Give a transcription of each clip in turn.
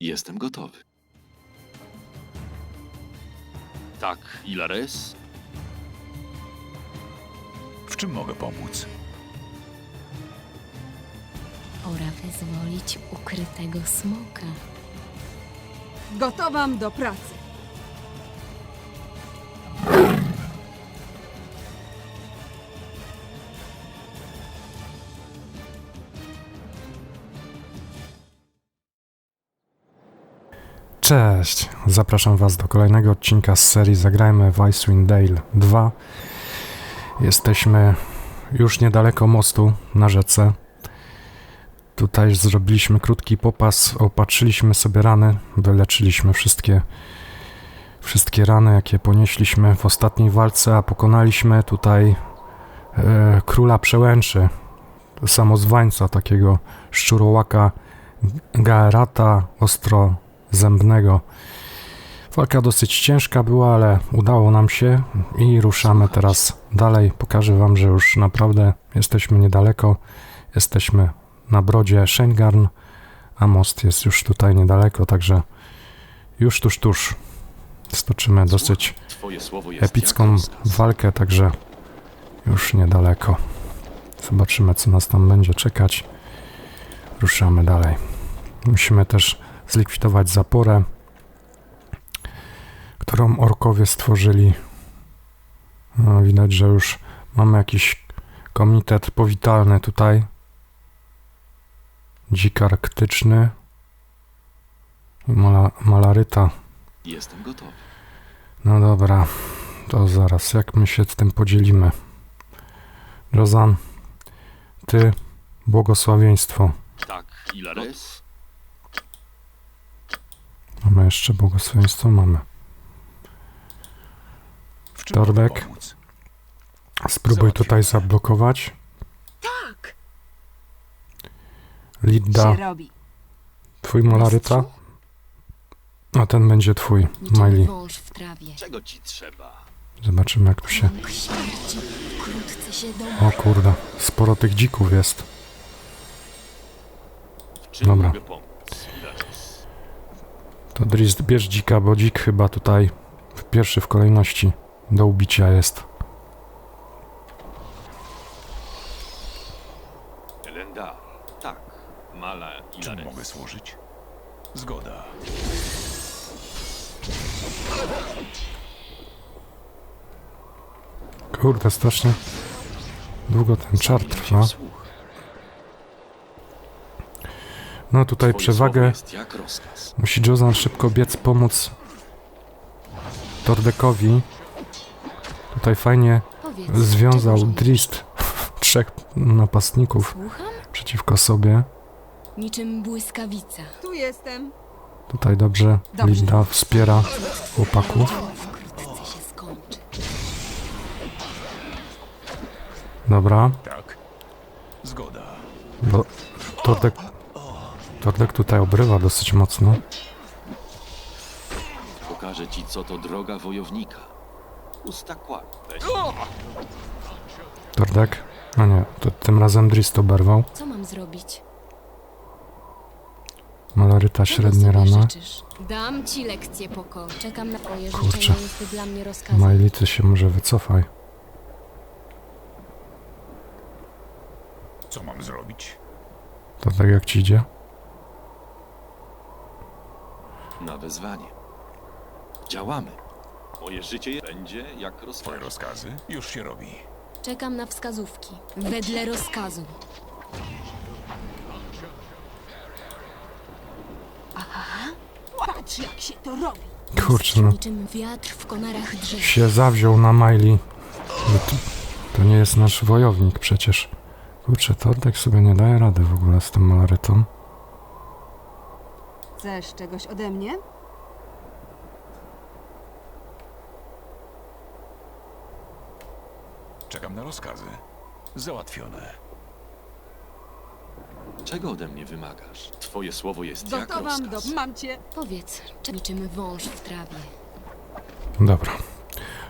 Jestem gotowy. Tak, Ilares? W czym mogę pomóc? Pora wyzwolić ukrytego smoka. Gotowam do pracy. Cześć! Zapraszam Was do kolejnego odcinka z serii Zagrajmy w Dale 2. Jesteśmy już niedaleko mostu na rzece. Tutaj zrobiliśmy krótki popas, opatrzyliśmy sobie rany, wyleczyliśmy wszystkie, wszystkie rany, jakie ponieśliśmy w ostatniej walce, a pokonaliśmy tutaj e, króla przełęczy, samozwańca, takiego szczurołaka Gaerata, ostro zębnego. Walka dosyć ciężka była, ale udało nam się i ruszamy teraz dalej. Pokażę Wam, że już naprawdę jesteśmy niedaleko. Jesteśmy na brodzie Shengarn, a most jest już tutaj niedaleko, także już tuż, tuż. Stoczymy dosyć epicką walkę, także już niedaleko. Zobaczymy, co nas tam będzie czekać. Ruszamy dalej. Musimy też zlikwidować zaporę, którą orkowie stworzyli. No, widać, że już mamy jakiś komitet powitalny tutaj. Dzik arktyczny i mala, malaryta. Jestem gotowy. No dobra, to zaraz, jak my się z tym podzielimy? Jozan, ty, błogosławieństwo. Tak, Ilares? Mamy jeszcze błogosławieństwo? Mamy. Torbek. Spróbuj tutaj zablokować. Tak! Lidda, twój malaryta, a ten będzie twój, Miley. Czego ci trzeba? Zobaczymy, jak tu się... O kurde, sporo tych dzików jest. Dobra. To Drist, bierz dzika, bo dzik chyba tutaj w pierwszy w kolejności do ubicia jest. Elenda? Tak. Mala, Czym Ilares. mogę służyć? Zgoda. Kurde, strasznie długo ten czar trwa. w słuch. No tutaj przewagę musi Jozan szybko biec, pomóc Tordekowi. Tutaj fajnie związał? Drist trzech napastników przeciwko sobie. Niczym błyskawica. Tu jestem. Tutaj dobrze. Linda wspiera chłopaków. Dobra, Tak. Zgoda. bo Tordek, Tordek tutaj obrywa dosyć mocno. Pokażę ci, co to droga wojownika. Usta. Weź. Tordek, no nie, to tym razem Drist oberwał. Co mam zrobić? Malaryta Czego średnie sobie rana. życzysz? Dam ci lekcję pokoju. Czekam na twoje Kurczę. życzenie. Jest dla mnie rozkazem. Ty się może wycofaj. Co mam zrobić? To tak jak ci idzie? Na wezwanie. Działamy. Moje życie będzie jak. Twoje rozkazy? Już się robi. Czekam na wskazówki. Wedle rozkazu. Patrz, jak się to robi. Kurczę, no. Niczym wiatr w konarach drzew. Się zawziął na Miley. No to, to nie jest nasz wojownik przecież. Kurczę, Tordek sobie nie daje rady w ogóle z tym malarytą. Chcesz czegoś ode mnie? Czekam na rozkazy. Załatwione. Czego ode mnie wymagasz? Twoje słowo jest jak Gotowam do... rozkaz. Mam cię. Powiedz, czy niczym wąż w trawie. Dobra.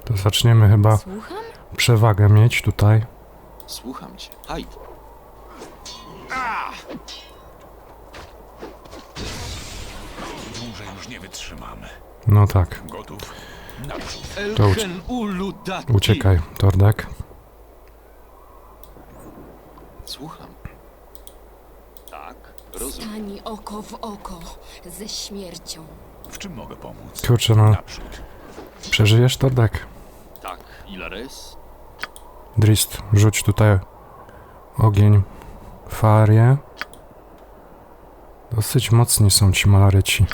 To zaczniemy chyba Słucham? przewagę mieć tutaj. Słucham cię. Hajd. Nie wytrzymamy. No tak, Gotów? To ucie- uciekaj, Tordek. Słucham. Tak, rozumiem. Stani oko w oko ze śmiercią. W czym mogę pomóc? Kurczę, no, Naprzód. przeżyjesz, Tordek? Tak, Ilares? Drist, rzuć tutaj ogień, farię. Dosyć mocni są ci malaryci.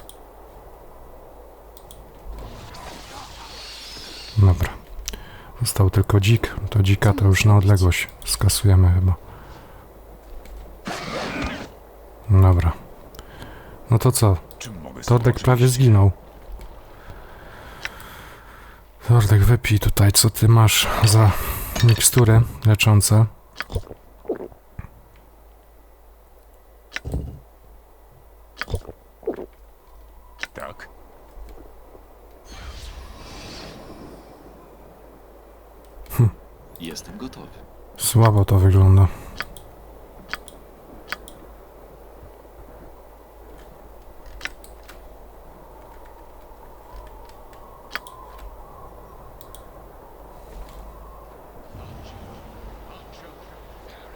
Dobra. Został tylko dzik. To dzika to już na odległość skasujemy chyba. Dobra. No to co? Tordek prawie zginął. Tordek, wypij tutaj, co ty masz za mikstury leczące. Tak. Jestem gotowy. Słabo to wygląda.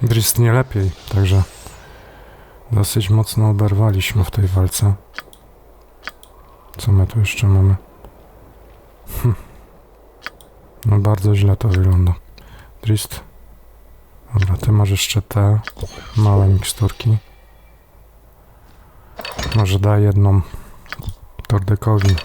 Drist nie lepiej, także dosyć mocno oberwaliśmy w tej walce. Co my tu jeszcze mamy? Hm. No bardzo źle to wygląda. Drist. Dobra, ty masz jeszcze te małe miksturki. Może daj jedną Tordekowi.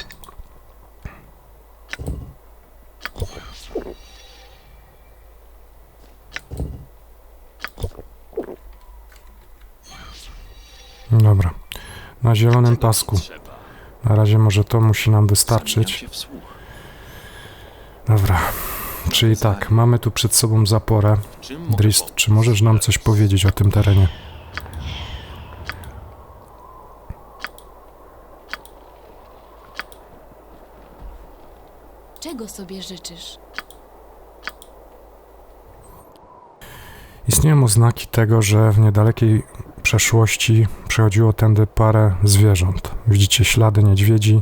Dobra. Na zielonym pasku. Na razie może to musi nam wystarczyć. Dobra. Czyli tak, mamy tu przed sobą zaporę. Drist, czy możesz nam coś powiedzieć o tym terenie? Czego sobie życzysz? Istnieją oznaki tego, że w niedalekiej przeszłości przechodziło tędy parę zwierząt. Widzicie ślady niedźwiedzi,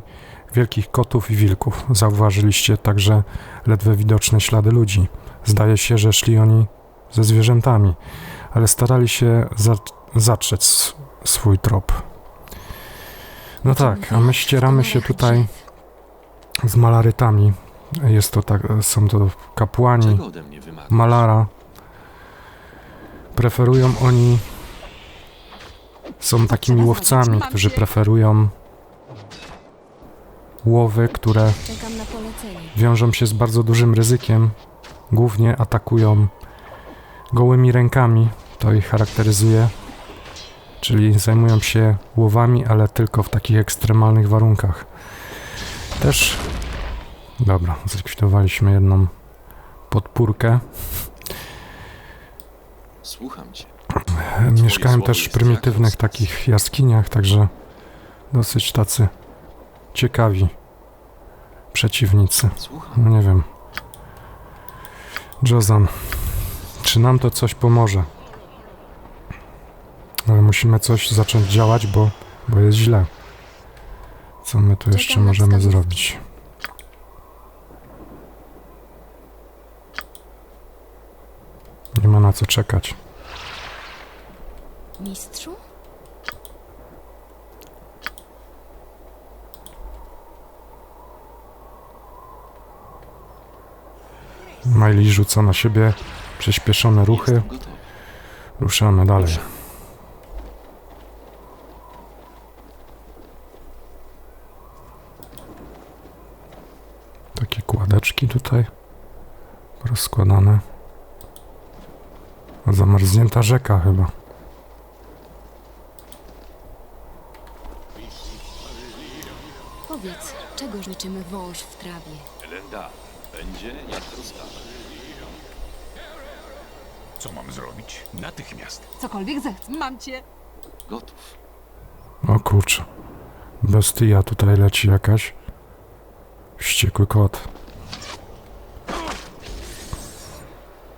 wielkich kotów i wilków. Zauważyliście także ledwie widoczne ślady ludzi. Zdaje się, że szli oni ze zwierzętami, ale starali się za zatrzeć swój trop. No tak, a my ścieramy się tutaj z malarytami. Jest to tak, są to kapłani, malara. Preferują oni. Są takimi łowcami, którzy preferują łowy, które wiążą się z bardzo dużym ryzykiem. Głównie atakują gołymi rękami. To ich charakteryzuje. Czyli zajmują się łowami, ale tylko w takich ekstremalnych warunkach. Też. Dobra, zlikwidowaliśmy jedną podpórkę. Słucham cię. Mieszkałem też w prymitywnych takich jaskiniach, także dosyć tacy ciekawi przeciwnicy. No nie wiem. Jozan, czy nam to coś pomoże? Ale musimy coś zacząć działać, bo, bo jest źle. Co my tu jeszcze możemy zrobić? Nie ma na co czekać. Mistrzu? Miley rzuca na siebie przyspieszone ruchy. Ruszamy dalej. Takie kładeczki tutaj rozkładane. Zamarznięta rzeka chyba. Powiedz, czego życzymy wąż w trawie? Elenda, będzie jak rozkażesz. Co mam zrobić? Natychmiast. Cokolwiek zechcę. Mam cię. Gotów. O kurczę. Bestia tutaj leci jakaś. Wściekły kot.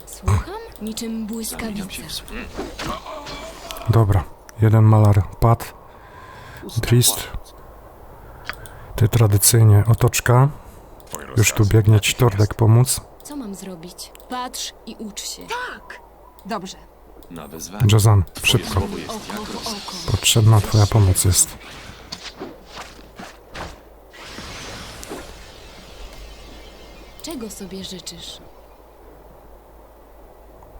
Słucham? Niczym Zamieniam się błyskawica. w słuch. Dobra. Jeden malar padł. Trist. Ty tradycyjnie otoczka. Już tu biegnie ci. Tordek pomóc. Co mam zrobić? Patrz i ucz się. Tak. Dobrze. Na wezwanie. Jazan, szybko. Oko w oko. Potrzebna twoja pomoc jest. Czego sobie życzysz?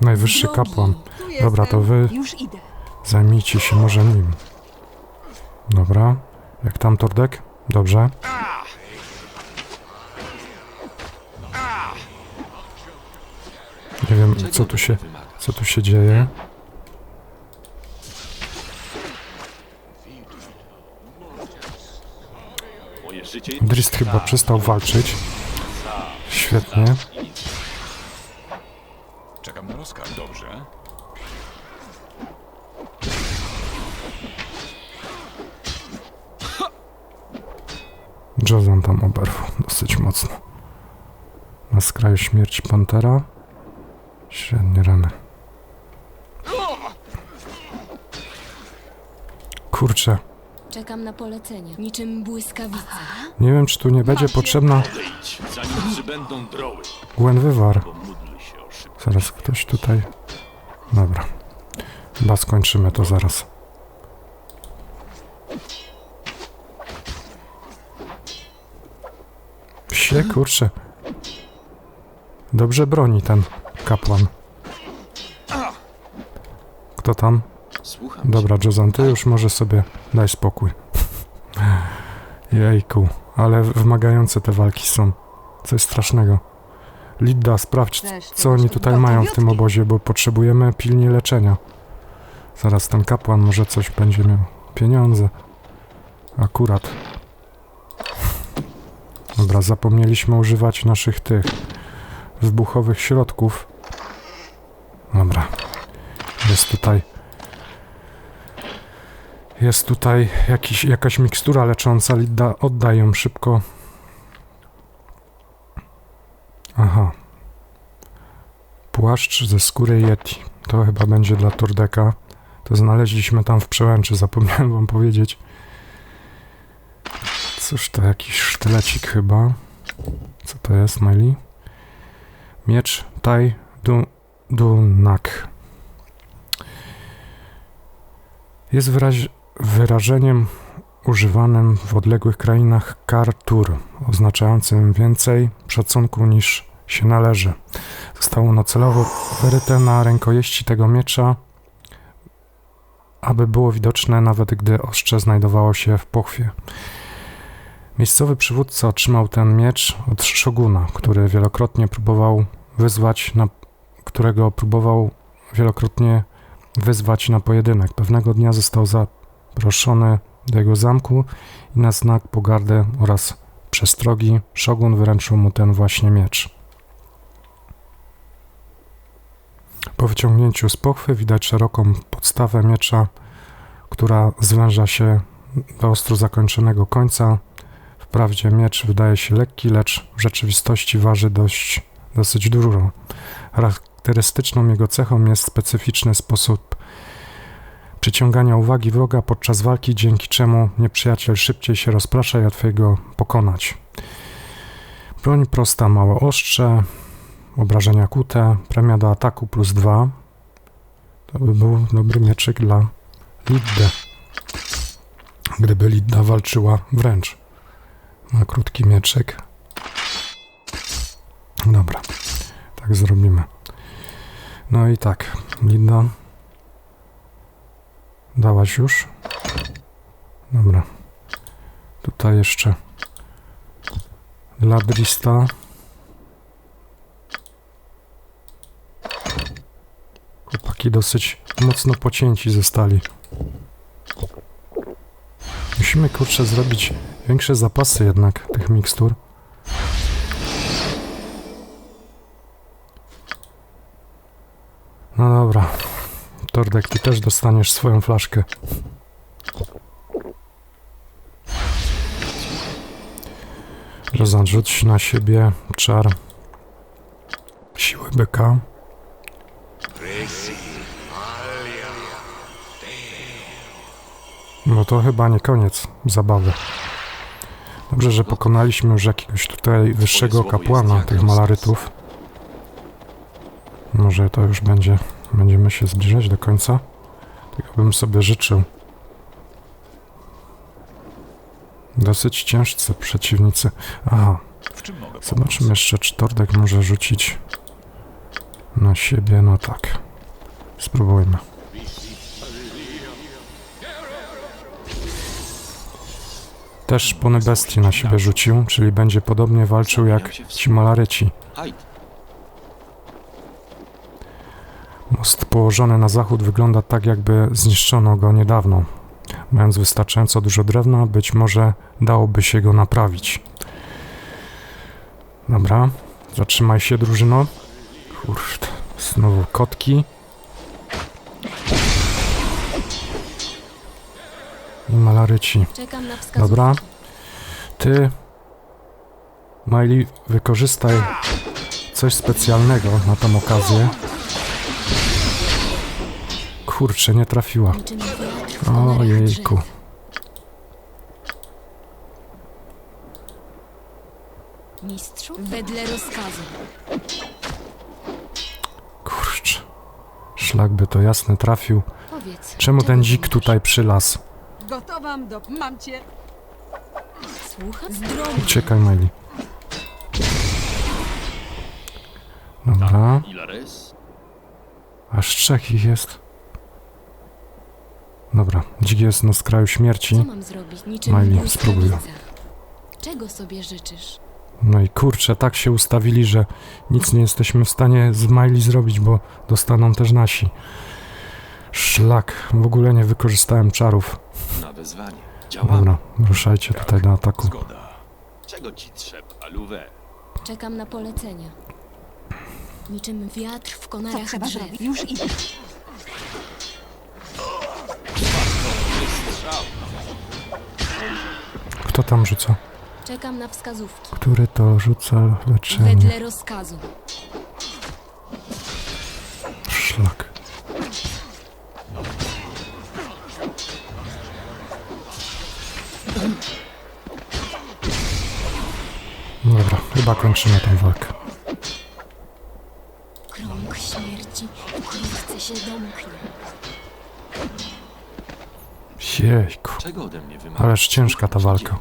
Najwyższy Drogi. kapłan. Tu Dobra, to wy Już idę. zajmijcie się może nim. Dobra. Jak tam Tordek? Dobrze. Nie wiem, co tu się, co tu się dzieje. Drist chyba przestał walczyć. Świetnie. Czekam na rozkaz. Dobrze. Jazan tam oberwał dosyć mocno. Na skraju śmierci Pantera. Średnie rany. Kurczę, Czekam na polecenia. Niczym błyskawica. nie wiem czy tu nie będzie potrzebna Odejdź, zanim przybędą droły. Gwen Wywar. Pomódl się o szybko. Zaraz ktoś tutaj... Dobra. Chyba skończymy to zaraz. Psie, kurczę. Dobrze broni ten kapłan. Kto tam? Słucham Dobra, Jozan, ty już może sobie daj spokój. Jejku, ale wymagające te walki są. Coś strasznego. Lidda, sprawdź, co oni tutaj mają w tym obozie, bo potrzebujemy pilnie leczenia. Zaraz ten kapłan może coś będzie miał. Pieniądze. Akurat. Dobra, zapomnieliśmy używać naszych tych wybuchowych środków. Dobra. Jest tutaj jest tutaj jakiś, jakaś mikstura lecząca, Lidda, oddaj ją szybko. Aha. Płaszcz ze skóry Yeti. To chyba będzie dla Tordeka. To znaleźliśmy tam w przełęczy, zapomniałem wam powiedzieć. Cóż to, jakiś sztylecik chyba. Co to jest, Miley? Miecz Tai Du, Dunak. Jest wyraź, wyrażeniem używanym w odległych krainach kartur, oznaczającym więcej szacunku niż się należy. Zostało ono celowo wyryte na rękojeści tego miecza, aby było widoczne nawet gdy ostrze znajdowało się w pochwie. Miejscowy przywódca otrzymał ten miecz od szoguna, który wielokrotnie próbował wyzwać, na, którego próbował wielokrotnie wyzwać na pojedynek. Pewnego dnia został zaproszony do jego zamku i na znak pogardy oraz przestrogi szogun wyręczył mu ten właśnie miecz. Po wyciągnięciu z pochwy widać szeroką podstawę miecza, która zwęża się do ostro zakończonego końca. Wprawdzie miecz wydaje się lekki, lecz w rzeczywistości waży dość, dosyć dużo. Charakterystyczną jego cechą jest specyficzny sposób przyciągania uwagi wroga podczas walki, dzięki czemu nieprzyjaciel szybciej się rozprasza i łatwiej go pokonać. Broń prosta, małe ostrze, obrażenia kute, premia do ataku plus 2. To by był dobry mieczyk dla Liddy. Gdyby Lidda walczyła wręcz. Ma krótki mieczyk. Dobra, tak zrobimy. No i tak, Lidda. Dałaś już? Dobra. Tutaj jeszcze dla Drista. Chłopaki dosyć mocno pocięci zostali. Musimy kurczę zrobić większe zapasy jednak tych mikstur. No dobra. Tordek, ty też dostaniesz swoją flaszkę. Rozan, rzuć na siebie czar siły byka. No to chyba nie koniec zabawy. Dobrze, że pokonaliśmy już jakiegoś tutaj wyższego kapłana tych malarytów. Może to już będzie, będziemy się zbliżać do końca. Tego bym sobie życzył. Dosyć ciężcy przeciwnicy. Aha, zobaczymy jeszcze, czy Tordek może rzucić na siebie. No tak. Spróbujmy. Też szpony bestii na siebie rzucił, czyli będzie podobnie walczył jak ci malaryci. Hajd, Most położony na zachód wygląda tak, jakby zniszczono go niedawno. Mając wystarczająco dużo drewna, być może dałoby się go naprawić. Dobra, zatrzymaj się, drużyno. Kurde, znowu kotki. I malaryci. Dobra. Ty, Miley, wykorzystaj coś specjalnego na tą okazję. Kurczę, nie trafiła. Ojejku. Mistrzu? Wedle rozkazu. Kurczę. Szlak by to jasne trafił. Powiedz. Czemu ten dzik tutaj przylazł? Gotowam do... Mam cię. Słucham? Zdrowie. Uciekaj, Miley. Dobra. Ilares, Aż trzech ich jest. Dobra, dzik jest na skraju Co śmierci. mam zrobić? Niczym Miley, w spróbuj. Czego sobie życzysz? No i kurczę, tak się ustawili, że nic nie jesteśmy w stanie z Miley zrobić, bo dostaną też nasi. Szlak, w ogóle nie wykorzystałem czarów. na wezwanie. Działamy. Dobra, ruszajcie tutaj do ataku. Zgoda. Czego ci trzeba, Luwe? Czekam na polecenia. Niczym wiatr w Co konarach trzeba drzew. zrobić? Już idę. Kto tam rzuca? Czekam na wskazówki. Który to rzuca leczenie? Wedle rozkazu. Szlak. Dobra, chyba kończymy tę walkę. Krąg śmierci wkrótce się domknie. Jejku. Czego ode mnie wymagasz? Ależ ciężka ta walka.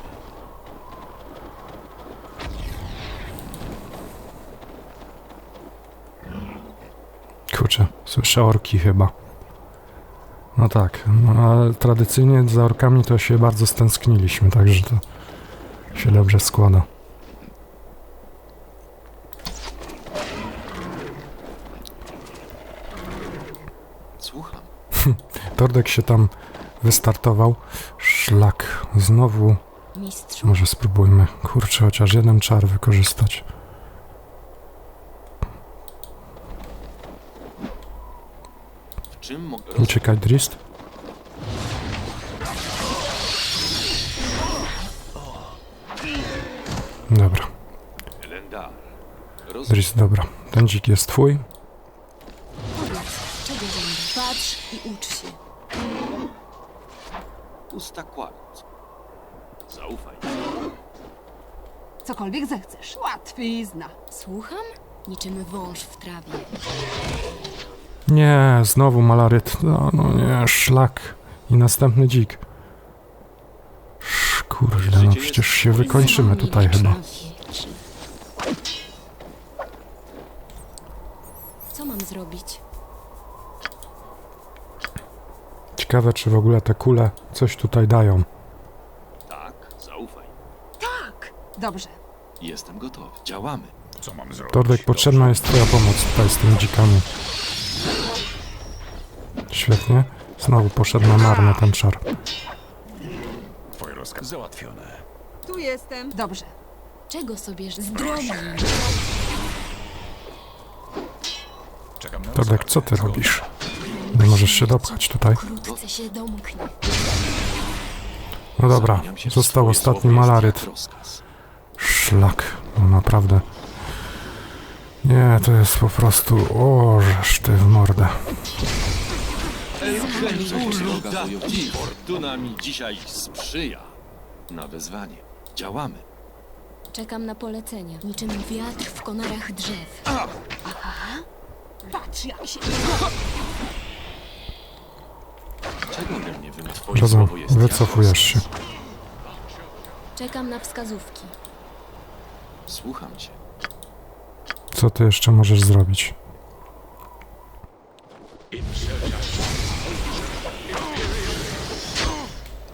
Kurczę, słyszę orki chyba. No tak, no ale tradycyjnie za orkami to się bardzo stęskniliśmy, także to się dobrze składa. Słucham. Tordek się tam wystartował. Szlak. Znowu Mistrzu? może spróbujmy. Kurczę, chociaż jeden czar wykorzystać. W czym mogę. Uciekaj, Drist. Dobra. Roz... Drist, dobra. Ten dzik jest twój. Powiedz, czego żądasz? Patrz i ucz się. Usta kłamiąc. Zaufaj. Cokolwiek zechcesz. Łatwizna. Słucham? Niczym wąż w trawie. Nie, znowu malaryt. No, no nie, szlak. I następny dzik. Sz, Kurde, no przecież się wykończymy tutaj chyba. Co mam zrobić? Ciekawe, czy w ogóle te kule coś tutaj dają. Tak, zaufaj. Tak. Dobrze. Jestem gotowy. Działamy. Co mam zrobić? Tordek, potrzebna Dobrze. jest twoja pomoc tutaj z tymi dzikami. Świetnie. Znowu poszedł na marne ten czar. Twoje rozkazy załatwione. Tu jestem. Dobrze. Czego sobie ż- zdrowi? Czekam na Tordek, co ty robisz? Nie możesz się dopchać tutaj. Wkrótce się domknie. No dobra, został ostatni malaryt. Szlak, no naprawdę. Nie, to jest po prostu... O, żeż ty w mordę. Fortuna mi dzisiaj sprzyja. Na wezwanie. Działamy. Czekam na polecenia. Niczym wiatr w konarach drzew. Patrz jak się... Czego ode mnie wymaga? Twoje Dobra, słowo jest wycofujesz się. Czekam na wskazówki. Słucham cię. Co ty jeszcze możesz zrobić?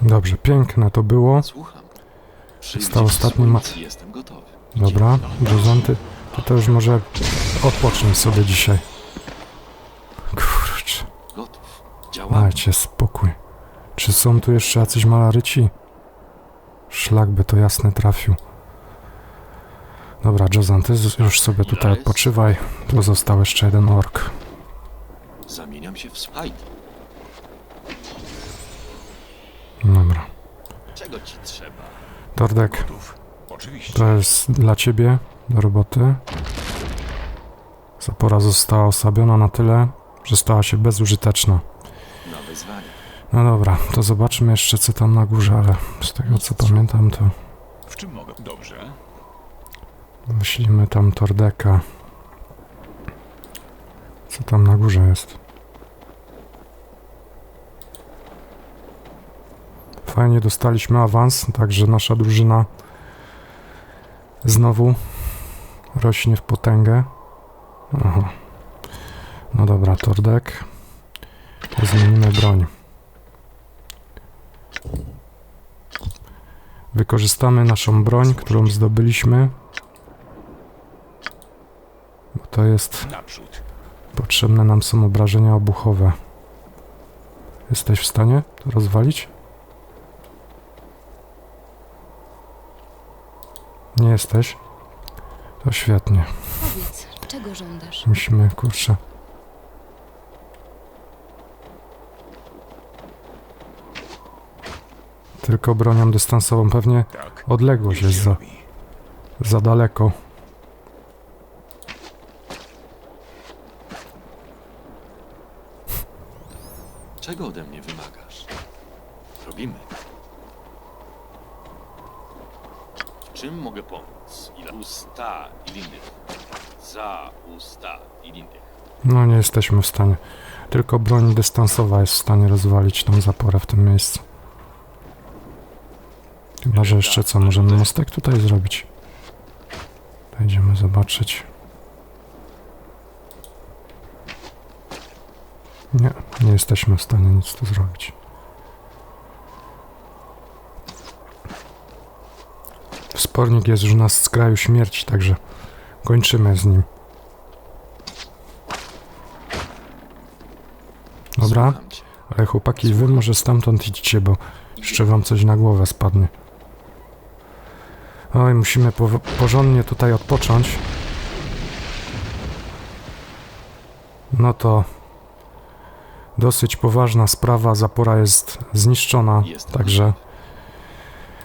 Dobrze, piękne to było. Słucham. Został ostatni ma- ma... Jestem gotowy. Dobra, Jozanty, to, to już może odpocznij sobie dzisiaj. Kurczę, Gotów. Działam. dajcie spokój. Czy są tu jeszcze jacyś malaryci? Szlak by to jasny trafił. Dobra, Jozan, ty już sobie tutaj odpoczywaj. Tu został jeszcze jeden ork. Zamieniam się w Spider. Dobra. Czego ci trzeba? Tordek, Gotów. Oczywiście. to jest dla ciebie do roboty. Zapora została osłabiona na tyle, że stała się bezużyteczna. Na wezwanie. No dobra, to zobaczmy jeszcze co tam na górze, ale z tego co pamiętam to W czym mogę? Dobrze. wyślimy tam Tordeka. Co tam na górze jest? Fajnie dostaliśmy awans, także nasza drużyna znowu rośnie w potęgę. Aha. No dobra, Tordek. Zmienimy broń. Wykorzystamy naszą broń, którą zdobyliśmy. Bo to jest potrzebne nam są obrażenia obuchowe. Jesteś w stanie to rozwalić? Nie jesteś? To świetnie. Powiedz, czego żądasz? Musimy, kurczę. Tylko bronią dystansową pewnie Tak. odległość Już jest za, za daleko. Czego ode mnie wymagasz? Robimy. W czym mogę pomóc? Ile usta i innych. Za usta i innych. No nie jesteśmy w stanie. Tylko broń dystansowa jest w stanie rozwalić tą zaporę w tym miejscu. Chyba, że jeszcze co, możemy mostek tutaj zrobić. Będziemy zobaczyć. Nie, nie jesteśmy w stanie nic tu zrobić. Spornik jest już na skraju śmierci, także kończymy z nim. Dobra. Ale chłopaki, wy może stamtąd idźcie, bo jeszcze wam coś na głowę spadnie. Oj, musimy po porządnie tutaj odpocząć. No to dosyć poważna sprawa, zapora jest zniszczona, także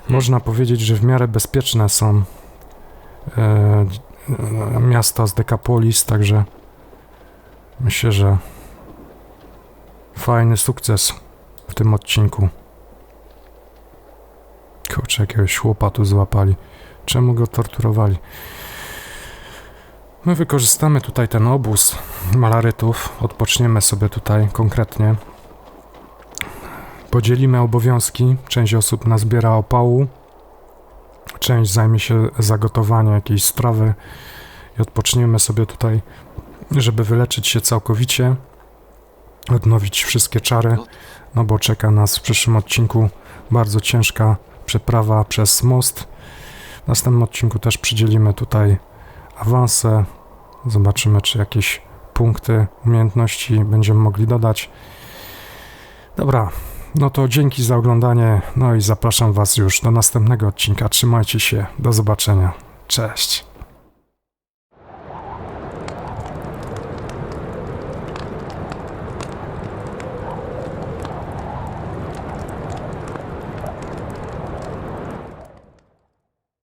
można powiedzieć, że w miarę bezpieczne są e, e, miasta z Decapolis, także myślę, że fajny sukces w tym odcinku. Kurczę, jakiegoś chłopa tu złapali. Czemu go torturowali? My wykorzystamy tutaj ten obóz malarytów. Odpoczniemy sobie tutaj konkretnie. Podzielimy obowiązki. Część osób nazbiera opału. Część zajmie się zagotowaniem jakiejś strawy. I odpoczniemy sobie tutaj, żeby wyleczyć się całkowicie. Odnowić wszystkie czary. No bo czeka nas w przyszłym odcinku bardzo ciężka przeprawa przez most. W następnym odcinku też przydzielimy tutaj awanse. Zobaczymy, czy jakieś punkty umiejętności będziemy mogli dodać. Dobra, no to dzięki za oglądanie. No i zapraszam Was już do następnego odcinka. Trzymajcie się, do zobaczenia. Cześć.